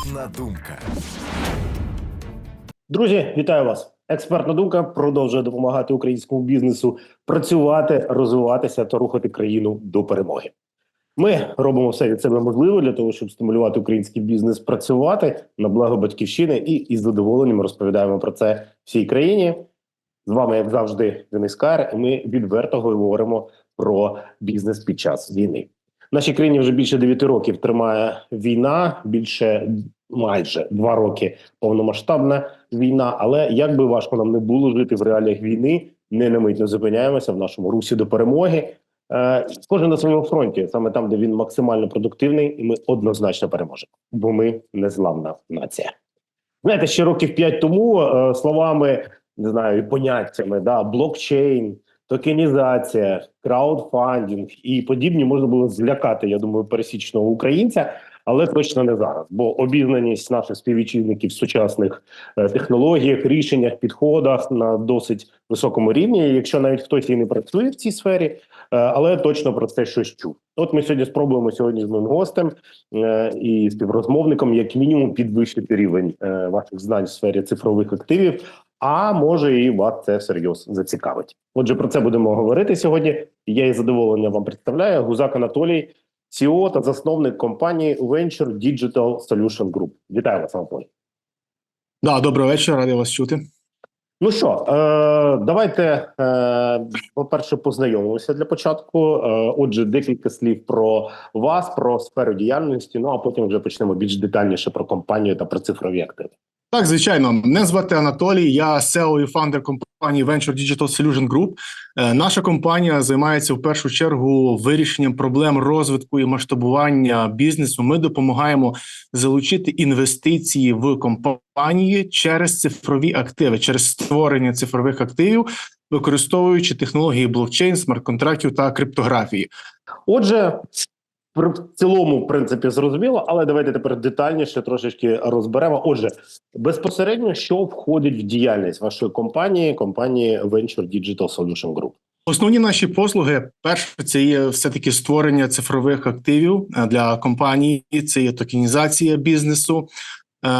Експертна думка. Друзі, вітаю вас! Експертна думка продовжує допомагати українському бізнесу працювати, розвиватися та рухати країну до перемоги. Ми робимо все від себе можливе для того, щоб стимулювати український бізнес працювати на благо батьківщини і із задоволенням розповідаємо про це всій країні. З вами, як завжди, Денис Кар, і ми відверто говоримо про бізнес під час війни. В нашій країні вже більше 9 років тримає війна, більше майже два роки повномасштабна війна. Але як би важко нам не було жити в реаліях війни, не на мить не зупиняємося в нашому русі до перемоги. Е, Кожен на своєму фронті, саме там, де він максимально продуктивний, і ми однозначно переможемо, бо ми незламна нація. Знаєте, ще років п'ять тому е, словами не знаю, і поняттями да, блокчейн, токенізація, краудфандинг і подібні можна було злякати, я думаю, пересічного українця, але точно не зараз. Бо обізнаність наших співвітчизників в сучасних е, технологіях, рішеннях, підходах на досить високому рівні. Якщо навіть хтось і не працює в цій сфері, е, але точно про це щось чув. От ми сьогодні спробуємо сьогодні з моїм гостем е, і співрозмовником, як мінімум, підвищити рівень ваших знань в сфері цифрових активів. А може і вас це всерйоз зацікавить. Отже, про це будемо говорити сьогодні. Я із задоволенням вам представляю Гузак Анатолій, CEO та засновник компанії Venture Digital Solution Group. Вітаю вас, Анатолій. Да, доброго вечора, радий вас чути. Ну що, е, давайте, е, по-перше, познайомимося для початку. Е, отже, декілька слів про вас, про сферу діяльності. Ну а потім вже почнемо більш детальніше про компанію та про цифрові активи. Так, звичайно, мене звати Анатолій. Я SEO і фаундер компанії Venture Digital Solution Group. Е, Наша компанія займається в першу чергу вирішенням проблем розвитку і масштабування бізнесу. Ми допомагаємо залучити інвестиції в компанії через цифрові активи, через створення цифрових активів, використовуючи технології блокчейн, смарт-контрактів та криптографії. Отже, в цілому, в принципі, зрозуміло, але давайте тепер детальніше трошечки розберемо. Отже, безпосередньо, що входить в діяльність вашої компанії, компанії Venture Digital Solution Group? Основні наші послуги перше, це є все таки створення цифрових активів е, для компанії. Це є токенізація бізнесу. Е,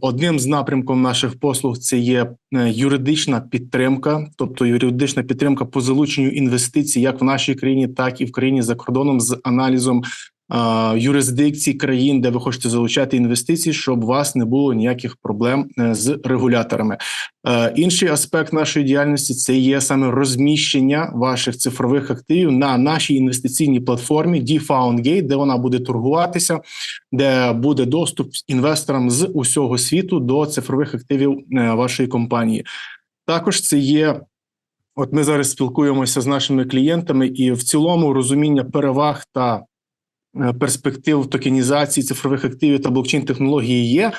Одним з напрямків наших послуг це є е, юридична підтримка, тобто юридична підтримка по залученню інвестицій, як в нашій країні, так і в країні за кордоном з аналізом юрисдикцій країн, де ви хочете залучати інвестиції, щоб у вас не було ніяких проблем е, з регуляторами. Е, Інший аспект нашої діяльності це є саме розміщення ваших цифрових активів на нашій інвестиційній платформі DFoundGate, де вона буде торгуватися, де буде доступ інвесторам з усього світу до цифрових активів е, вашої компанії. Також це є. От ми зараз спілкуємося з нашими клієнтами, і в цілому розуміння переваг та перспектив токенізації цифрових активів та блокчейн технології є.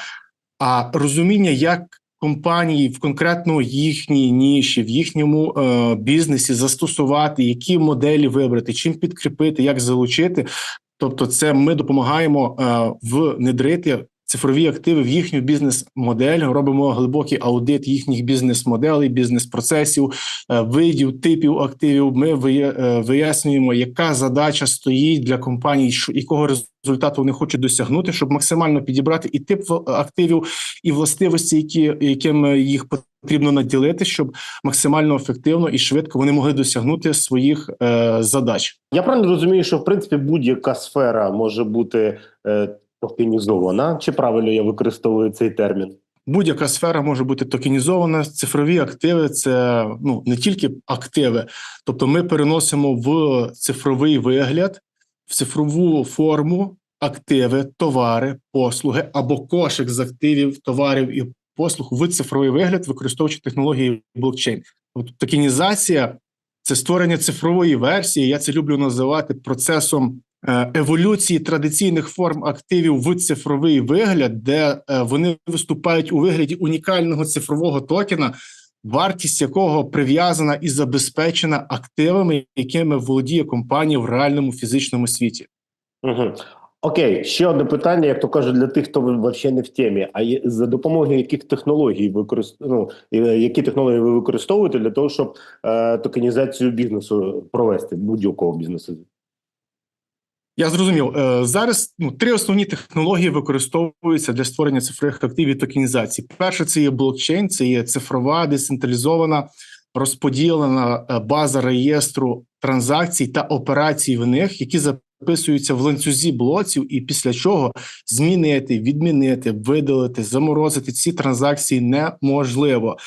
А розуміння, як компанії в конкретно їхній ніші, в їхньому е, бізнесі застосувати, які моделі вибрати, чим підкріпити, як залучити. Тобто, це ми допомагаємо е, внедрити цифрові активи в їхню бізнес-модель. Робимо глибокий аудит їхніх бізнес-моделей, бізнес-процесів, е, видів, типів активів. Ми е, вияснюємо, яка задача стоїть для компаній, якого результату вони хочуть досягнути, щоб максимально підібрати і тип активів, і властивості, які якими їх потрібно наділити, щоб максимально ефективно і швидко вони могли досягнути своїх е, задач. Я правильно розумію, що в принципі будь-яка сфера може бути е, токенізована, чи правильно я використовую цей термін? Будь-яка сфера може бути токенізована. Цифрові активи це ну не тільки активи, тобто ми переносимо в цифровий вигляд, в цифрову форму активи, товари, послуги або кошик з активів, товарів і послуг в цифровий вигляд, використовуючи технології блокчейн. Тобто токенізація це створення цифрової версії. Я це люблю називати процесом еволюції традиційних форм активів в цифровий вигляд, де е, вони виступають у вигляді унікального цифрового токена, вартість якого прив'язана і забезпечена активами, якими володіє компанія в реальному фізичному світі. Угу. Окей, ще одне питання, як то кажуть, для тих, хто взагалі не в темі. А за допомогою яких технологій використ... ну, е, які технології ви використовуєте для того, щоб е, токенізацію бізнесу провести будь-якого бізнесу? Я зрозумів. Е, Зараз ну, три основні технології використовуються для створення цифрових активів і токенізації. Перше, це є блокчейн, це є цифрова, децентралізована, розподілена е, база реєстру транзакцій та операцій в них, які записуються в ланцюзі блоців, і після чого змінити, відмінити, видалити, заморозити ці транзакції неможливо.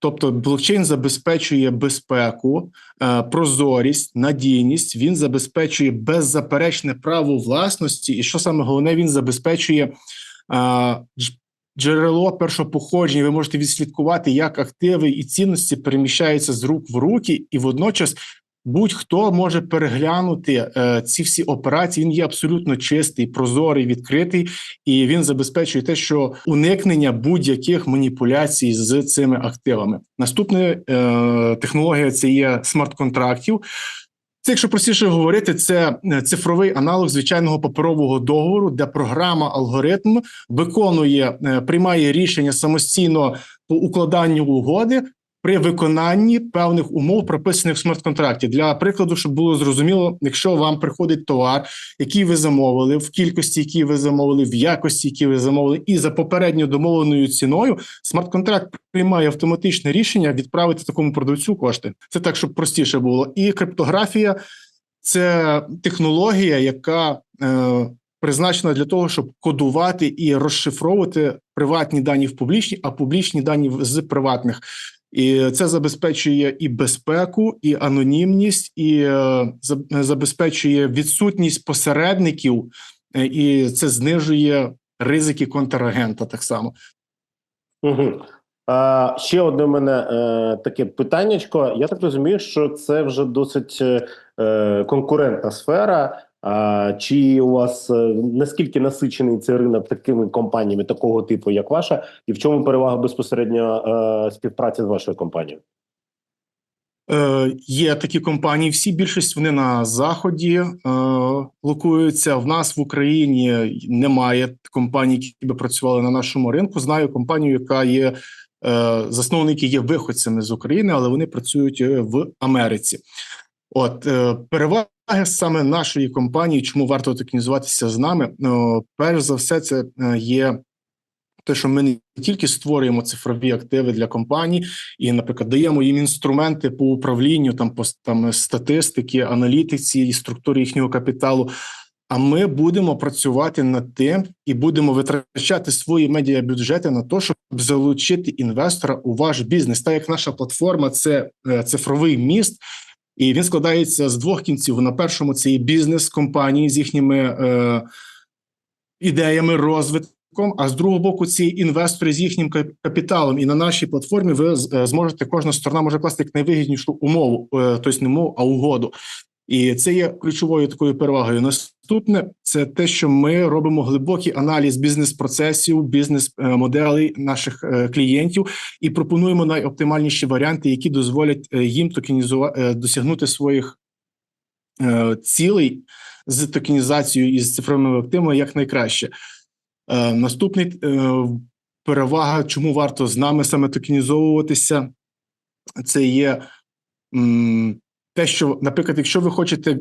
Тобто блокчейн забезпечує безпеку, е, прозорість, надійність. Він забезпечує беззаперечне право власності, і що саме головне, він забезпечує е, дж- джерело першопоходження. Ви можете відслідкувати, як активи і цінності переміщаються з рук в руки, і водночас будь-хто може переглянути е, ці всі операції. Він є абсолютно чистий, прозорий, відкритий, і він забезпечує те, що уникнення будь-яких маніпуляцій з цими активами. Наступна е, технологія це є смарт-контрактів. Це, якщо простіше говорити, це е, цифровий аналог звичайного паперового договору, де програма, алгоритм виконує, е, приймає рішення самостійно по укладанню угоди при виконанні певних умов, прописаних в смарт-контракті. Для прикладу, щоб було зрозуміло, якщо вам приходить товар, який ви замовили, в кількості, які ви замовили, в якості, які ви замовили, і за попередньо домовленою ціною, смарт-контракт приймає автоматичне рішення відправити такому продавцю кошти. Це так, щоб простіше було. І криптографія це технологія, яка е, призначена для того, щоб кодувати і розшифровувати приватні дані в публічні, а публічні дані з приватних. І це забезпечує і безпеку, і анонімність, і е, забезпечує відсутність посередників, е, і це знижує ризики контрагента так само. Угу. А, ще одне в мене е, таке питаннячко. Я так розумію, що це вже досить е, е, конкурентна сфера. А, чи у вас е, наскільки насичений цей ринок такими компаніями такого типу, як ваша, і в чому перевага безпосередньо е, співпраці з вашою компанією? Е, є такі компанії. Всі більшість вони на заході е, локуються. В нас в Україні немає компаній, які би працювали на нашому ринку. Знаю компанію, яка є е, засновники є виходцями з України, але вони працюють в Америці. От переваги саме нашої компанії, чому варто токенізуватися з нами? Ну, перш за все, це е, є те, що ми не тільки створюємо цифрові активи для компаній, і, наприклад, даємо їм інструменти по управлінню, там по там статистики, аналітиці і структурі їхнього капіталу. А ми будемо працювати над тим і будемо витрачати свої медіабюджети на те, щоб залучити інвестора у ваш бізнес. Так як наша платформа це е, цифровий міст, і він складається з двох кінців. На першому це і бізнес компанії з їхніми е, ідеями розвитку. А з другого боку, ці інвестори з їхнім кап- капіталом, і на нашій платформі ви е, зможете кожна сторона може класти як найвигіднішу умову, е, тобто не мову, а угоду. І це є ключовою такою перевагою. Наступне це те, що ми робимо глибокий аналіз бізнес-процесів, бізнес-моделей наших е, клієнтів і пропонуємо найоптимальніші варіанти, які дозволять е, їм токенізувати досягнути своїх е, цілей з токенізацією і з цифровими активами якнайкраще. Е, Наступний е, перевага, чому варто з нами саме токенізовуватися, це є те, що, наприклад, якщо ви хочете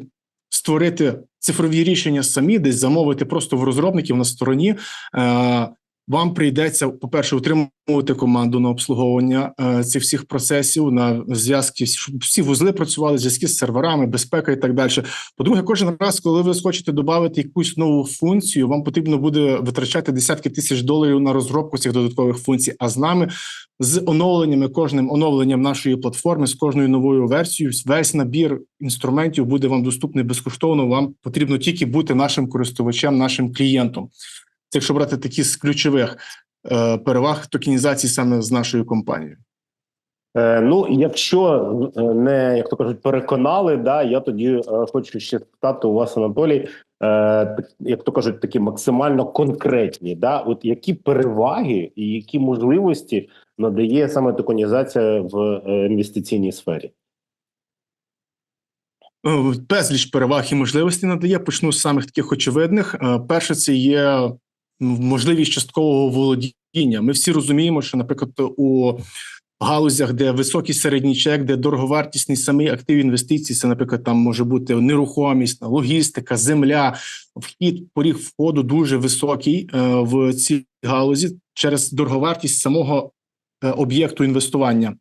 створити цифрові рішення самі, десь замовити просто в розробників на стороні, е, вам прийдеться, по-перше, утримувати команду на обслуговування е, цих всіх процесів, на зв'язки, щоб всі вузли працювали, зв'язки з серверами, безпека і так далі. По-друге, кожен раз, коли ви хочете додати якусь нову функцію, вам потрібно буде витрачати десятки тисяч доларів на розробку цих додаткових функцій. А з нами з оновленнями, кожним оновленням нашої платформи, з кожною новою версією, весь набір інструментів буде вам доступний безкоштовно. Вам потрібно тільки бути нашим користувачем, нашим клієнтом. Це якщо брати такі з ключових е, переваг токенізації саме з нашою компанією. Е, ну, якщо е, не як то кажуть, переконали, да, я тоді е, хочу ще спитати у вас, Анатолій, е, як то кажуть, такі максимально конкретні, да, от які переваги і які можливості надає саме токенізація в е, інвестиційній сфері? Е, Безліч переваг і можливостей надає. Почну з самих таких очевидних. Перше, це є можливість часткового володіння. Ми всі розуміємо, що, наприклад, у галузях, де високий середній чек, де дороговартісний самий актив інвестицій, це, наприклад, там може бути нерухомість, логістика, земля, вхід, поріг входу дуже високий е, в цій галузі через дороговартість самого е, об'єкту інвестування.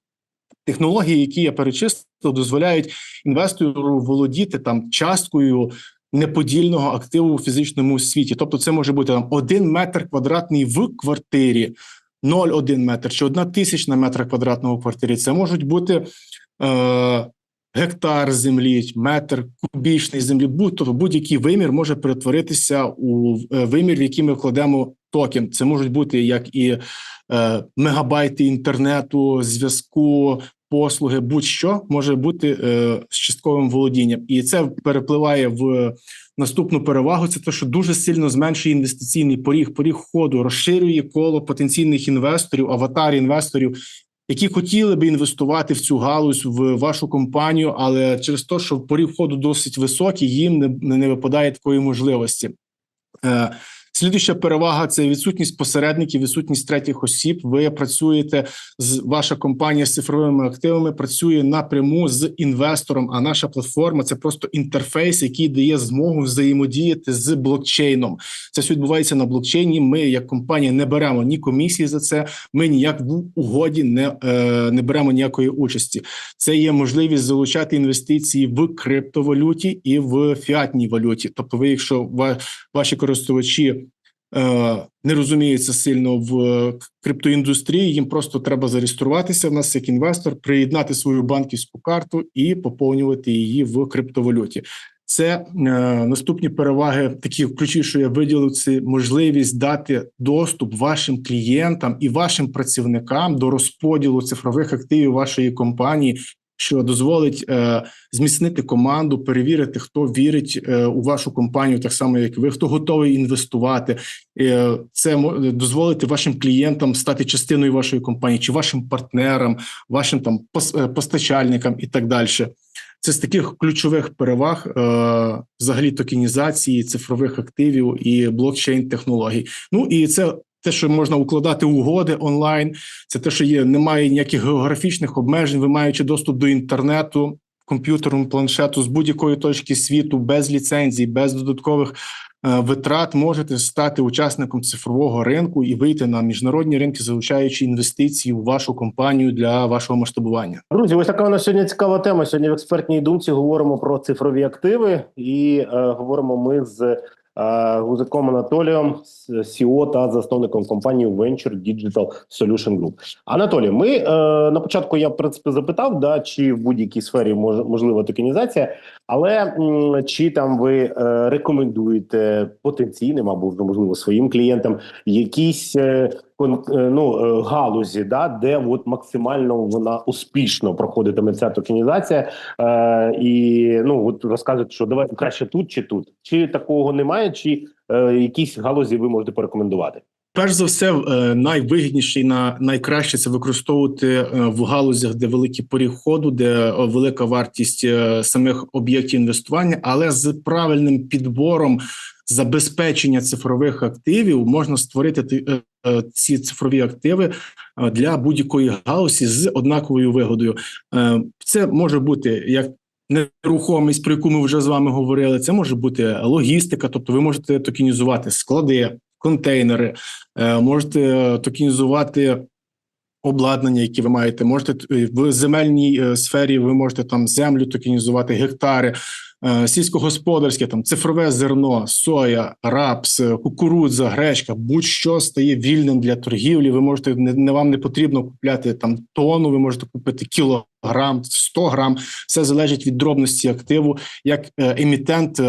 Технології, які я перечислив, дозволяють інвестору володіти там часткою неподільного активу у фізичному світі. Тобто, це може бути там один метр квадратний в квартирі, 0,1 метр чи одна тисячна метра квадратного в квартирі. Це можуть бути е, гектар землі, метр кубічний землі. Будь-то будь-який вимір може перетворитися у е, вимір, в який ми вкладемо токен. Це можуть бути як і е, мегабайти інтернету, зв'язку, послуги, будь-що може бути е, з частковим володінням, і це перепливає в наступну перевагу. Це те, що дуже сильно зменшує інвестиційний поріг, поріг входу, розширює коло потенційних інвесторів, аватар інвесторів, які хотіли би інвестувати в цю галузь в вашу компанію, але через те, що поріг входу досить високий, їм не, не випадає такої можливості. Е, Слідуюча перевага це відсутність посередників, відсутність третіх осіб. Ви працюєте з ваша компанія з цифровими активами, працює напряму з інвестором. А наша платформа це просто інтерфейс, який дає змогу взаємодіяти з блокчейном. Це все відбувається на блокчейні. Ми, як компанія, не беремо ні комісії за це. Ми ніяк в угоді не, е, не беремо ніякої участі. Це є можливість залучати інвестиції в криптовалюті і в фіатній валюті. Тобто, ви, якщо ва- ваші користувачі не розуміються сильно в е, криптоіндустрії, їм просто треба зареєструватися в нас як інвестор, приєднати свою банківську карту і поповнювати її в криптовалюті. Це е, наступні переваги, такі ключі, що я виділив, це можливість дати доступ вашим клієнтам і вашим працівникам до розподілу цифрових активів вашої компанії, що дозволить е, зміцнити команду, перевірити, хто вірить е, у вашу компанію, так само як ви, хто готовий інвестувати. Е, це дозволити вашим клієнтам стати частиною вашої компанії, чи вашим партнерам, вашим там е, постачальникам і так далі. Це з таких ключових переваг е, взагалі токенізації цифрових активів і блокчейн технологій. Ну і це те, що можна укладати угоди онлайн. Це те, що є, немає ніяких географічних обмежень. Ви маючи доступ до інтернету, комп'ютеру, планшету з будь-якої точки світу, без ліцензій, без додаткових е, витрат, можете стати учасником цифрового ринку і вийти на міжнародні ринки, залучаючи інвестиції у вашу компанію для вашого масштабування. Друзі, ось така у нас сьогодні цікава тема. Сьогодні в експертній думці говоримо про цифрові активи і е, говоримо ми з Гузиком Анатолієм, CEO та засновником компанії Venture Digital Solution Group. Анатолій, ми е, на початку я в принципі запитав, да, чи в будь-якій сфері мож, можлива токенізація, але чи там ви е, рекомендуєте потенційним або можливо своїм клієнтам якісь е, е, ну, галузі, да, де от максимально вона успішно проходитиме ця токенізація, і ну от розказують, що давай краще тут чи тут, чи такого немає, чи якісь галузі ви можете порекомендувати. Перш за все, е, найвигідніше і на найкраще це використовувати е, в галузях, де великий поріг ходу, де е, велика вартість самих об'єктів інвестування, але з правильним підбором забезпечення цифрових активів можна створити ти- ці цифрові активи для будь-якої галузі з однаковою вигодою. Це може бути як нерухомість, про яку ми вже з вами говорили. Це може бути логістика, тобто ви можете токенізувати склади, контейнери, е, можете токенізувати обладнання, які ви маєте. Можете е, в земельній е, сфері, ви можете там землю токенізувати, гектари, е, сільськогосподарське, там цифрове зерно, соя, рапс, е, кукурудза, гречка, будь-що стає вільним для торгівлі. Ви можете не, вам не потрібно купляти там тонну, ви можете купити кілограм, 100 грам. Все залежить від дробності активу, як е, емітент.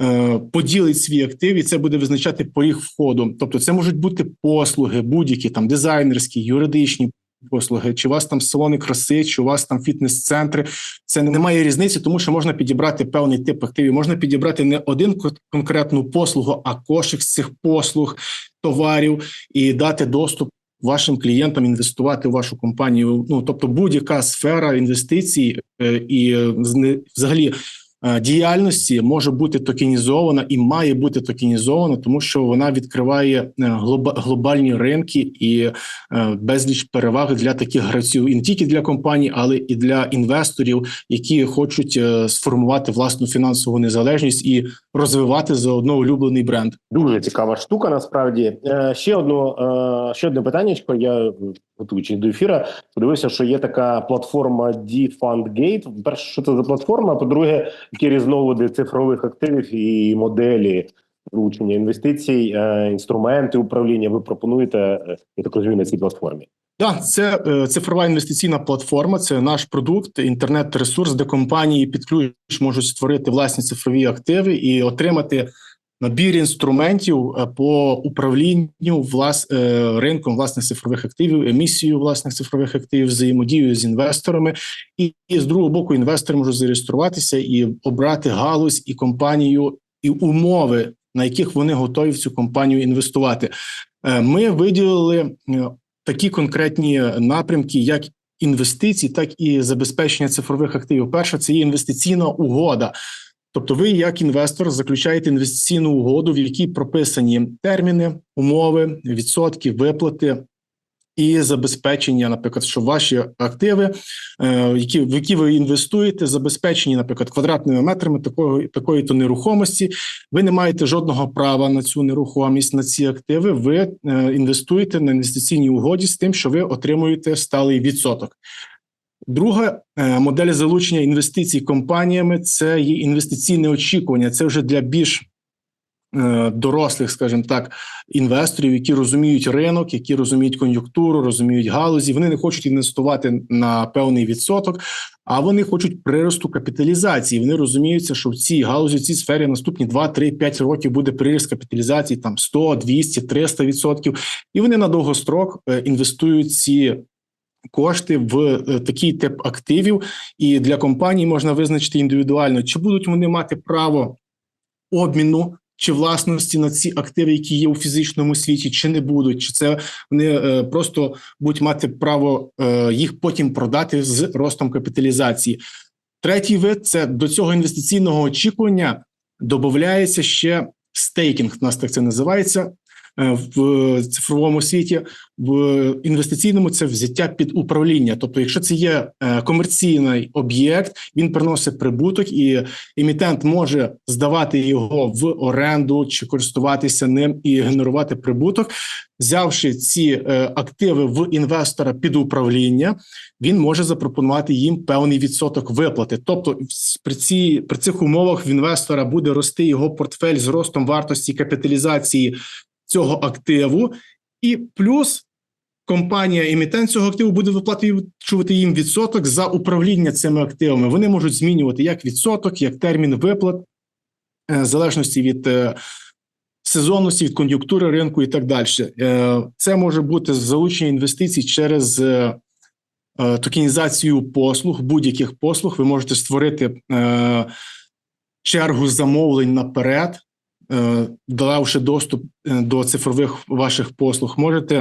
Е, Поділить свій актив, і це буде визначати поріг входу. Тобто, це можуть бути послуги, будь-які там дизайнерські, юридичні послуги, чи у вас там салони краси, чи у вас там фітнес-центри. Це не має різниці, тому що можна підібрати певний тип активів. Можна підібрати не один кон- конкретну послугу, а кошик з цих послуг, товарів і дати доступ. Вашим клієнтам інвестувати в вашу компанію, ну тобто будь-яка сфера інвестицій е, і е, взагалі діяльності може бути токенізована і має бути токенізована, тому що вона відкриває е, глобальні ринки і е, безліч переваг для таких гравців, і не тільки для компаній, але і для інвесторів, які хочуть е, сформувати власну фінансову незалежність і розвивати заодно улюблений бренд. Дуже цікава штука. Насправді Е, ще одно е, ще одне питаннячко. Я готуючи до ефіра, подивився, що є така платформа DFundGate. Перше, що це за платформа? По-друге, які різновиди цифрових активів і моделі залучення інвестицій, е, інструменти управління ви пропонуєте е, я так розумію на цій платформі. Так, це е, цифрова інвестиційна платформа. Це наш продукт, інтернет-ресурс, де компанії під ключ можуть створити власні цифрові активи і отримати набір інструментів е, по управлінню влас, е, ринком власних цифрових активів, емісією власних цифрових активів, взаємодією з інвесторами, і, і з другого боку, інвестори можуть зареєструватися і обрати галузь і компанію і умови, на яких вони готові в цю компанію інвестувати. Е, Ми виділили такі конкретні напрямки, як інвестиції, так і забезпечення цифрових активів. Перше, це є інвестиційна угода. Тобто, ви, як інвестор, заключаєте інвестиційну угоду, в якій прописані терміни, умови, відсотки, виплати і забезпечення, наприклад, що ваші активи, е, які в які ви інвестуєте, забезпечені, наприклад, квадратними метрами такої такої то нерухомості. Ви не маєте жодного права на цю нерухомість, на ці активи. Ви е, інвестуєте на інвестиційній угоді з тим, що ви отримуєте сталий відсоток. Друга е, модель залучення інвестицій компаніями це є інвестиційне очікування. Це вже для більш е, дорослих, скажімо так, інвесторів, які розуміють ринок, які розуміють кон'юнктуру, розуміють галузі. Вони не хочуть інвестувати на певний відсоток, а вони хочуть приросту капіталізації. Вони розуміються, що в цій галузі, в цій сфері наступні 2, 3, 5 років буде приріст капіталізації там 100, 200, 300 відсотків, і вони на довгострок е, інвестують ці кошти в е, такий тип активів, і для компаній можна визначити індивідуально, чи будуть вони мати право обміну. Чи власності на ці активи, які є у фізичному світі, чи не будуть, чи це вони е, просто будуть мати право е, їх потім продати з ростом капіталізації? Третій вид це до цього інвестиційного очікування додається ще стейкінг. У нас так це називається в цифровому світі. В інвестиційному це взяття під управління. Тобто, якщо це є е, комерційний об'єкт, він приносить прибуток, і емітент може здавати його в оренду чи користуватися ним і генерувати прибуток. Взявши ці е, активи в інвестора під управління, він може запропонувати їм певний відсоток виплати. Тобто, при ці при цих умовах в інвестора буде рости його портфель з ростом вартості капіталізації цього активу, і плюс компанія емітент цього активу буде виплачувати їм відсоток за управління цими активами. Вони можуть змінювати як відсоток, як термін виплат, е, в залежності від е, сезонності, від кон'юнктури ринку і так далі. Е, Це може бути залучення інвестицій через токенізацію послуг, будь-яких послуг. Ви можете створити е, чергу замовлень наперед, давши доступ е, до цифрових ваших послуг. Можете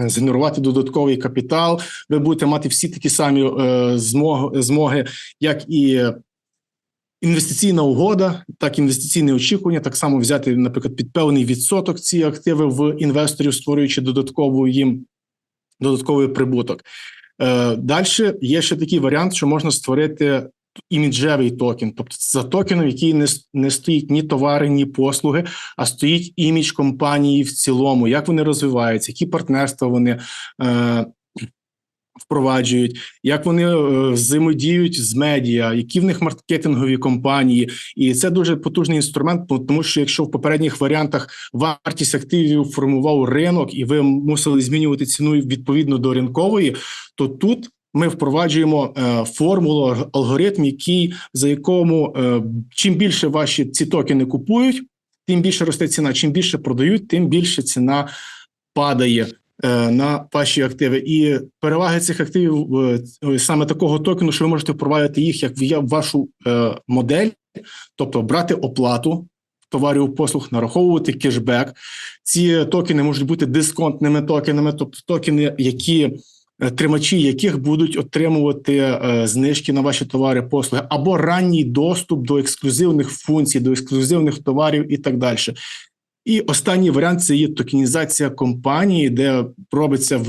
е, згенерувати додатковий капітал. Ви будете мати всі такі самі е, змоги, як і інвестиційна угода, так і інвестиційне очікування, так само взяти, наприклад, під певний відсоток ці активи в інвесторів, створюючи додаткову їм додатковий прибуток. Е, Далі є ще такий варіант, що можна створити іміджевий токен, тобто за токеном, який не, не стоїть ні товари, ні послуги, а стоїть імідж компанії в цілому, як вони розвиваються, які партнерства вони е, впроваджують, як вони е, взаємодіють з медіа, які в них маркетингові компанії, і це дуже потужний інструмент, тому що якщо в попередніх варіантах вартість активів формував ринок, і ви мусили змінювати ціну відповідно до ринкової, то тут. Ми впроваджуємо е, формулу алгоритм, який за якому е, чим більше ваші ці токени купують, тим більше росте ціна. Чим більше продають, тим більше ціна падає е, на ваші активи. І переваги цих активів саме такого токену, що ви можете впровадити їх як в вашу модель, тобто брати оплату товарів послуг, нараховувати кешбек. Ці токени можуть бути дисконтними токенами, тобто токени, які тримачі яких будуть отримувати е, знижки на ваші товари, послуги, або ранній доступ до ексклюзивних функцій, до ексклюзивних товарів і так далі. І останній варіант це є токенізація компанії, де робиться е,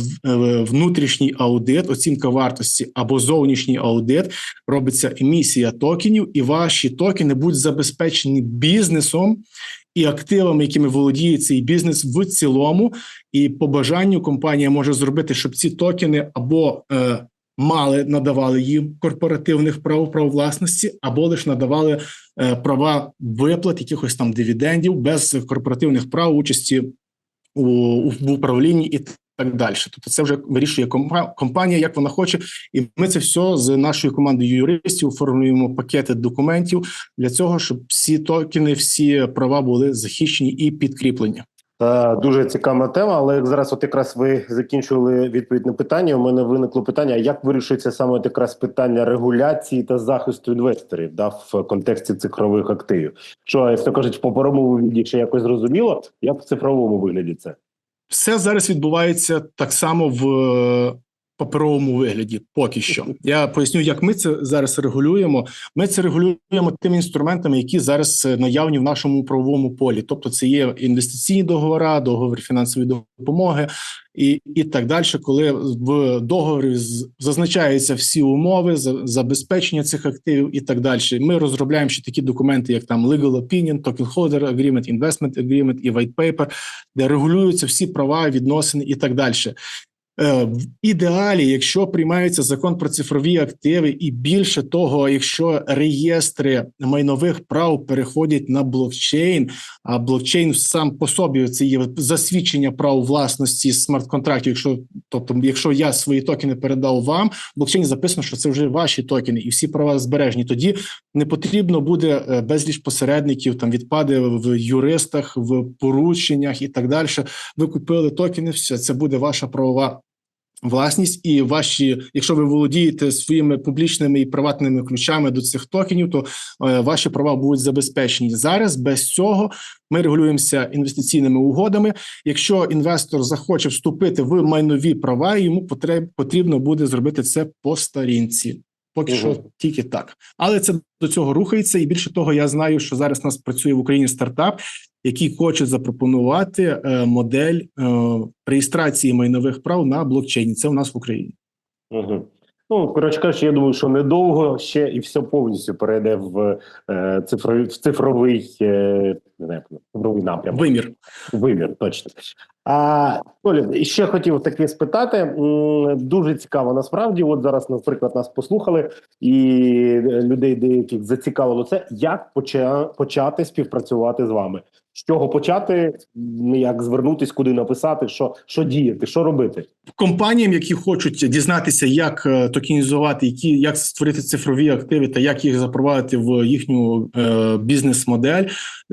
внутрішній аудит, оцінка вартості або зовнішній аудит, робиться емісія токенів, і ваші токени будуть забезпечені бізнесом і активами, якими володіє цей бізнес в цілому. І по бажанню компанія може зробити, щоб ці токени або е, мали надавали їм корпоративних прав прав власності, або лише надавали е, права виплат якихось там дивідендів без корпоративних прав участі у, у в управлінні і так далі. Тобто, це вже вирішує компа- компанія, як вона хоче, і ми це все з нашою командою юристів оформлюємо пакети документів для цього, щоб всі токени, всі права були захищені і підкріплені. Е, Дуже цікава тема, але як зараз, от якраз ви закінчували відповідь на питання. У мене виникло питання: як вирішується саме от якраз питання регуляції та захисту інвесторів да, в контексті цифрових активів? Що як то кажуть, в паперовому вигляді ще якось зрозуміло, як в цифровому вигляді це? Все зараз відбувається так само в е, паперовому вигляді. Поки що я поясню, як ми це зараз регулюємо. Ми це регулюємо тими інструментами, які зараз е, наявні в нашому правовому полі. Тобто, це є інвестиційні договори, договір фінансової допомоги і, і так далі. Коли в договорі зазначаються всі умови за- забезпечення цих активів і так далі. Ми розробляємо ще такі документи, як там legal opinion, token holder agreement, investment agreement і white paper, де регулюються всі права, відносини і так далі. Е, В ідеалі, якщо приймається закон про цифрові активи, і більше того, якщо реєстри майнових прав переходять на блокчейн, а блокчейн сам по собі це є засвідчення прав власності смарт-контрактів. Якщо тобто, якщо я свої токени передав вам, в блокчейні записано, що це вже ваші токени, і всі права збережені. Тоді не потрібно буде е, безліч посередників, там відпади в юристах, в порученнях і так далі. Ви купили токени, все це буде ваша правова. Власність і ваші, якщо ви володієте своїми публічними і приватними ключами до цих токенів, то е, ваші права будуть забезпечені зараз. Без цього ми регулюємося інвестиційними угодами. Якщо інвестор захоче вступити в майнові права, йому потреб, потрібно буде зробити це по старінці. Поки Мгм. що тільки так, але це до цього рухається. І більше того, я знаю, що зараз у нас працює в Україні стартап, який хоче запропонувати е, модель е, реєстрації майнових прав на блокчейні. Це у нас в Україні. Угу. Ну, коротше кажучи, я думаю, що недовго ще і все повністю перейде в е, цифровий, в цифровий, е, не знаю, як, напрямок. Вимір Вимір, точно. А Оля, і ще хотів таке спитати. Дуже цікаво насправді. От зараз, наприклад, нас послухали, і е, людей деяких зацікавило це. Як поча- почати співпрацювати з вами? З чого почати? Як звернутись, куди написати, що, що діяти, що робити? компаніям, які хочуть дізнатися, як е, токенізувати, які як створити цифрові активи та як їх запровадити в їхню е, бізнес-модель,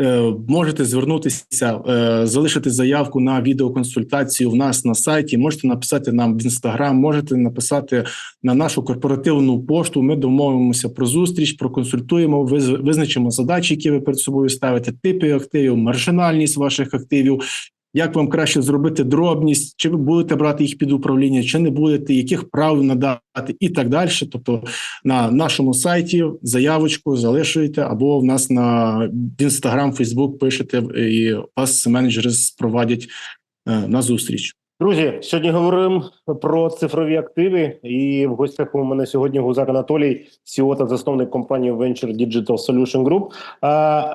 е, можете звернутися, е, залишити заявку на відеоконсультацію в нас на сайті. Можете написати нам в інстаграм, можете написати на нашу корпоративну пошту. Ми домовимося про зустріч, проконсультуємо, виз- визначимо задачі, які ви перед собою ставите, типи активів, маржинальність ваших активів. Як вам краще зробити дробність, чи ви будете брати їх під управління, чи не будете, яких прав надати, і так далі. Тобто на нашому сайті заявочку залишуєте, або в нас на Інстаграм, Фейсбук пишете, і вас менеджери спровадять е, на зустріч. Друзі, сьогодні говоримо про цифрові активи. І в гостях у мене сьогодні Гузак Анатолій, CEO та засновник компанії Venture Digital Solution Group. А,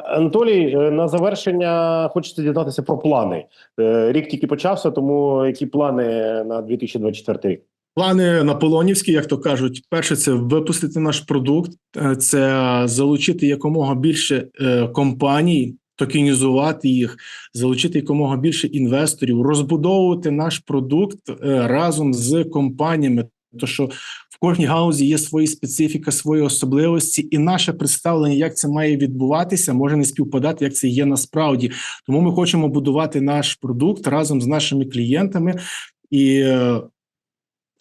Анатолій, е, на завершення хочеться дізнатися про плани. Е, Рік тільки почався, тому які плани на 2024 рік? Плани наполонівські, як то кажуть, перше це випустити наш продукт, е, це залучити якомога більше компаній, токенізувати їх, залучити якомога більше інвесторів, розбудовувати наш продукт е, разом з компаніями. То що в кожній галузі є свої специфіка, свої особливості, і наше представлення, як це має відбуватися, може не співпадати, як це є насправді. Тому ми хочемо будувати наш продукт разом з нашими клієнтами і е,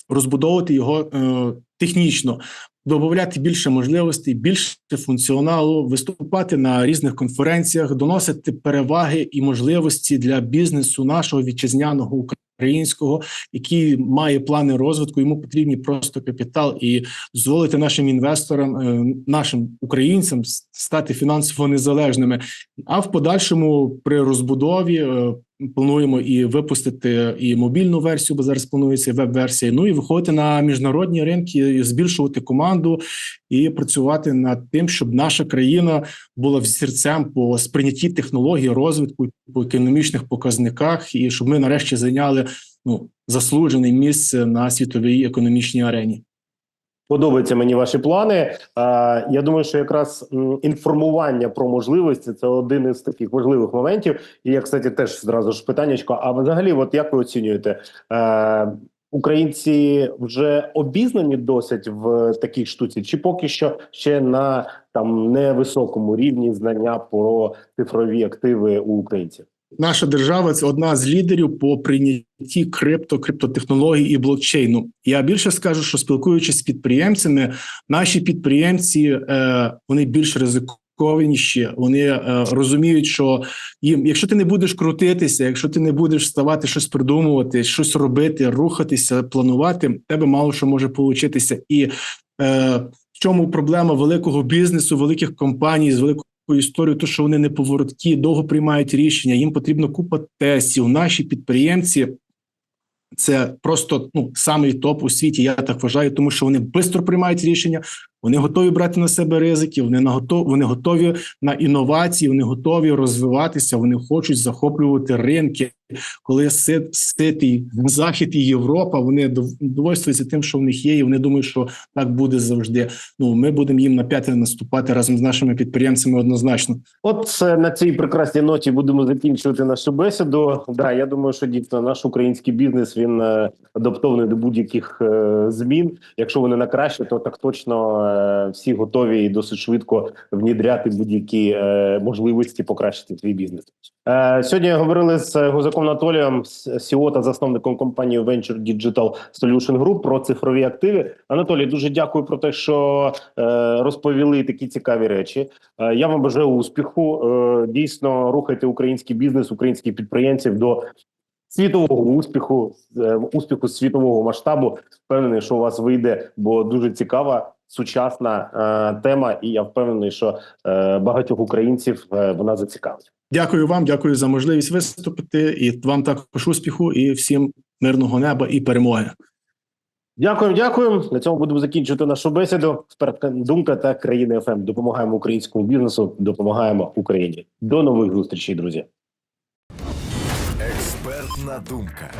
розбудовувати його е, технічно, додати більше можливостей, більше функціоналу, виступати на різних конференціях, доносити переваги і можливості для бізнесу нашого вітчизняного українського, який має плани розвитку. Йому потрібні просто капітал і дозволити нашим інвесторам, е, нашим українцям стати фінансово незалежними. А в подальшому при розбудові е, плануємо і випустити і мобільну версію, бо зараз планується веб-версія. Ну і виходити на міжнародні ринки, збільшувати команду і працювати над тим, щоб наша країна була взірцем по сприйнятті технологій, розвитку по економічних показниках, і щоб ми нарешті зайняли ну заслужене місце на світовій економічній арені. Подобаються мені ваші плани. Я думаю, що якраз інформування про можливості це один із таких важливих моментів. І я, кстати, теж зразу ж питаннячко. А взагалі, от як ви оцінюєте? Українці вже обізнані досить в такій штуці, чи поки що ще на там невисокому рівні знання про цифрові активи у українців? Наша держава це одна з лідерів по прийнятті крипто, криптотехнологій і блокчейну. Я більше скажу, що спілкуючись з підприємцями, наші підприємці е, вони більш ризикованіші. Вони е, розуміють, що їм, якщо ти не будеш крутитися, якщо ти не будеш ставати щось придумувати, щось робити, рухатися, планувати, тебе мало що може получитися. І е, в чому проблема великого бізнесу, великих компаній з великою історію, то що вони не повороткі, довго приймають рішення. Їм потрібно купа тестів. Наші підприємці це просто ну самий топ у світі. Я так вважаю, тому що вони швидко приймають рішення. Вони готові брати на себе ризики. Вони на готові, вони готові на інновації. Вони готові розвиватися. Вони хочуть захоплювати ринки. Коли сит, ситий захід і Європа, вони дов- довольствуються тим, що в них є, і вони думають, що так буде завжди. Ну ми будемо їм на п'яти наступати разом з нашими підприємцями однозначно. От е, на цій прекрасній ноті будемо закінчувати нашу бесіду. Да, я думаю, що дійсно наш український бізнес він е, адаптований до будь-яких е, змін. Якщо вони на краще, то так точно всі готові і досить швидко внідряти будь-які е, можливості покращити свій бізнес. Е, сьогодні говорили з Гузаком Анатолієм, CEO та засновником компанії Venture Digital Solution Group про цифрові активи. Анатолій, дуже дякую про те, що е, розповіли такі цікаві речі. Е, Я вам бажаю успіху. Е, Дійсно, рухайте український бізнес, українських підприємців до світового успіху, е, успіху світового масштабу. Впевнений, що у вас вийде, бо дуже цікава сучасна е, тема, і я впевнений, що е, багатьох українців е, вона зацікавить. Дякую вам, дякую за можливість виступити. І вам також успіху, і всім мирного неба і перемоги. Дякуємо, дякуємо. На цьому будемо закінчувати нашу бесіду. Експерт думка та країни ФМ. Допомагаємо українському бізнесу, допомагаємо Україні. До нових зустрічей, друзі. Експертна думка.